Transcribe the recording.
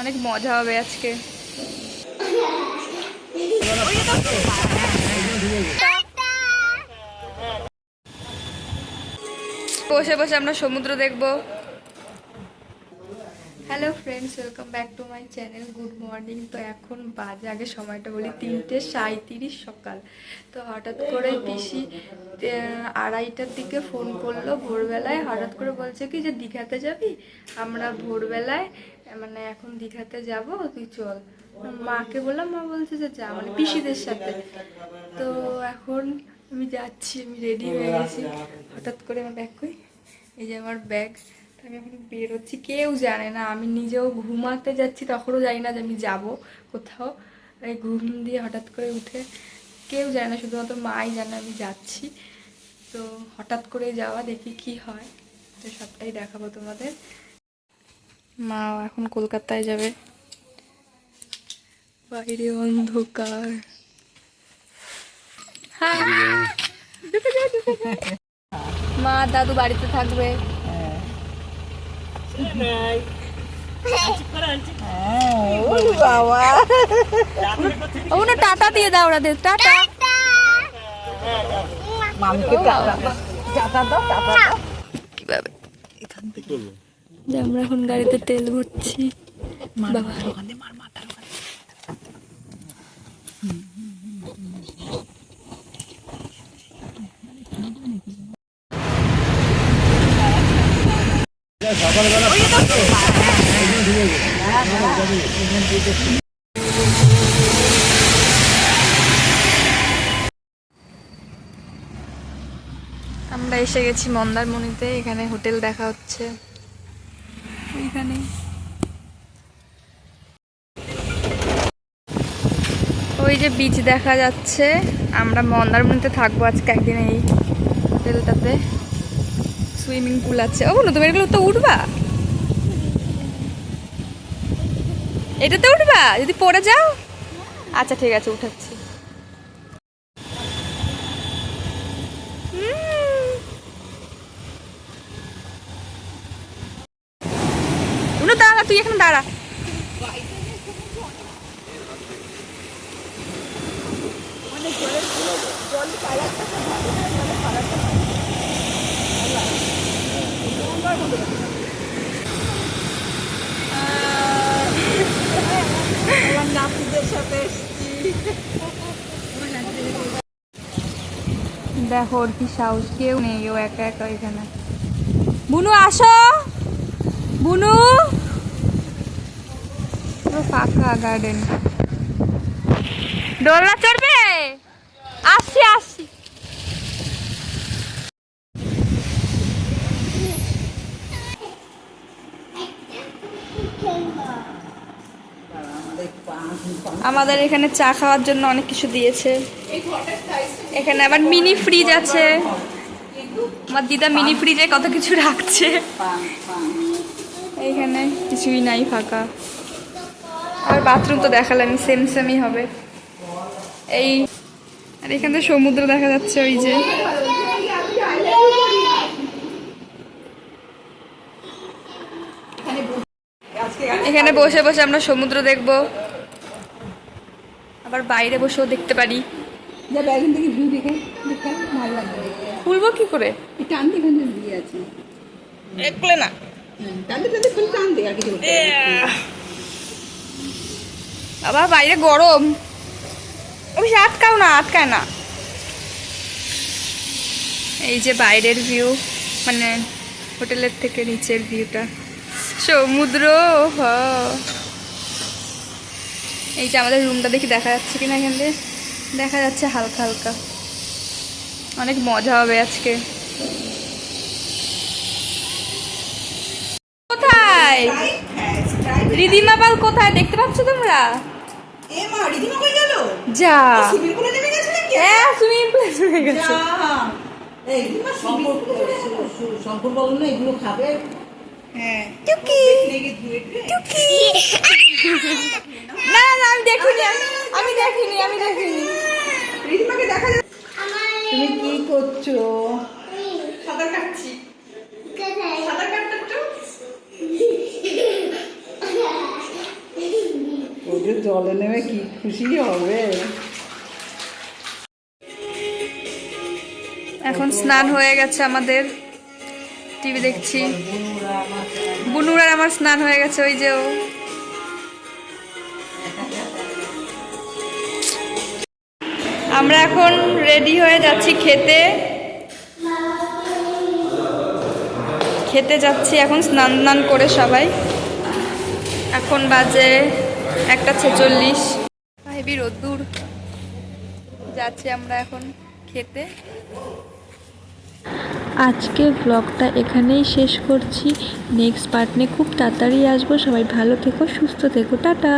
অনেক মজা হবে আজকে। বসে বসে আমরা সমুদ্র দেখব। Hello friends welcome back to my channel good morning তো এখন বাজে আগে সময়টা বলি তিনটে সাঁত্রিশ সকাল। তো হঠাৎ করে পিসি আড়াইটার দিকে ফোন করল ভোরবেলায়। হঠাৎ করে বলছে কি যে দীঘাতে যাবি? আমরা ভোরবেলায় মানে এখন দীঘাতে যাব, তুই চল। মাকে বললাম, মা বলছে যে যা মানে পিসিদের সাথে। তো এখন আমি যাচ্ছি, আমি রেডি হয়ে গেছি। হঠাৎ করে আমার ব্যাগ কই এই যে আমার ব্যাগ আমি এখন বেরোচ্ছি। কেউ জানে না, আমি নিজেও ঘুমাতে যাচ্ছি, তখনও জানি না যে আমি যাব কোথাও। এই ঘুম দিয়ে হঠাৎ করে উঠে, কেউ জানে না, শুধুমাত্র মাই জানে আমি যাচ্ছি। তো হঠাৎ করে যাওয়া, দেখি কি হয়। তো সবটাই দেখাবো তোমাদের। মা এখন কলকাতায় যাবে। বাইরে অন্ধকার। হ্যাঁ। মা দাদু বাড়িতে থাকবে। বাবা ও টাটা দিয়ে দাও ওরা টাটা। মামিকে টাটা। টাটা দাও টাটা কীভাবে? যে আমরা এখন গাড়িতে তেল ভরছি। বাবা। ওখানে মার মাথার ওখানে আমরা এসে গেছি মন্দারমণিতে এখানে হোটেল দেখা হচ্ছে। ওই যে বিচ দেখা যাচ্ছে। আমরা মন্দারমণিতে থাকব আজকে একদিন এই হোটেলটাতে সুইমিং পুল আছে। ও না তুমি এগুলো তো উঠবা? এটাতে উঠবা? যদি পড়ে যাও? আচ্ছা ঠিক আছে, উঠাচ্ছি। তুই এখানে দাঁড়া। দেখো ওর কি সাহস, কেউ নেই, ও একা একা এখানে। বুনু, আসো। বুনু। পুরো ফাঁকা গার্ডেন দোলনা চড়বে? আসছি আসছি। আমাদের এখানে চা খাওয়ার জন্য অনেক কিছু দিয়েছে। এখানে আবার মিনি ফ্রিজ আছে। আমার দিদা মিনি ফ্রিজে কত কিছু রাখছে। এইখানে কিছুই নাই ফাঁকা। আর বাথরুম তো দেখালাম সেম সেমই হবে। এই আর এখানে সমুদ্র দেখা যাচ্ছে ওই যে। এখানে বসে বসে আমরা সমুদ্র দেখব। আবার বাইরে বসেও দেখতে পারি। খুলবো কি করে? না। বাবা, বাইরে গরম। ওই আটকাও না, আটকায় না। এই যে বাইরের ভিউ মানে হোটেলের থেকে নিচের ভিউটা সমুদ্র, হ। এই যে আমাদের রুমটা দেখি দেখা যাচ্ছে কিনা এখান দিয়ে। দেখা যাচ্ছে হালকা হালকা। অনেক মজা হবে আজকে। কোথায়? রিদিমা পাল কোথায়? দেখতে পাচ্ছ তোমরা? এ মা রিদিমা কই গেল? যা। সুইমিং পুলে নেমে গেছে নাকি? হ্যাঁ সুইমিং পুলে চলে গেছে। এই রিদিমা সম্পর্ক সম্পর্ক বলো না এগুলো খাবে। হ্যাঁ। টুকি। টুকি। না না আমি দেখিনি আমি- দেখিনি আমি দেখিনি। রিদিমাকে দেখা যাচ্ছে তুমি কি করছ? সাঁতার কাটছি কাটতে একটু যে জলে নেমে কি খুশি হবে? এখন স্নান হয়ে গেছে আমাদের। টিভি দেখছি। বুনুর আর আমার স্নান হয়ে গেছে, ওই যে ও। আমরা এখন রেডি হয়ে যাচ্ছি খেতে। খেতে যাচ্ছি এখন স্নান স্নান করে সবাই। এখন বাজে একটা ছেচল্লিশ। হেবি রোদ্দুর। যাচ্ছি আমরা এখন খেতে। আজকের ব্লগটা এখানেই শেষ করছি। নেক্সট পার্টনে খুব তাড়াতাড়ি আসব। সবাই ভালো থেকো, সুস্থ থেকো। টাটা!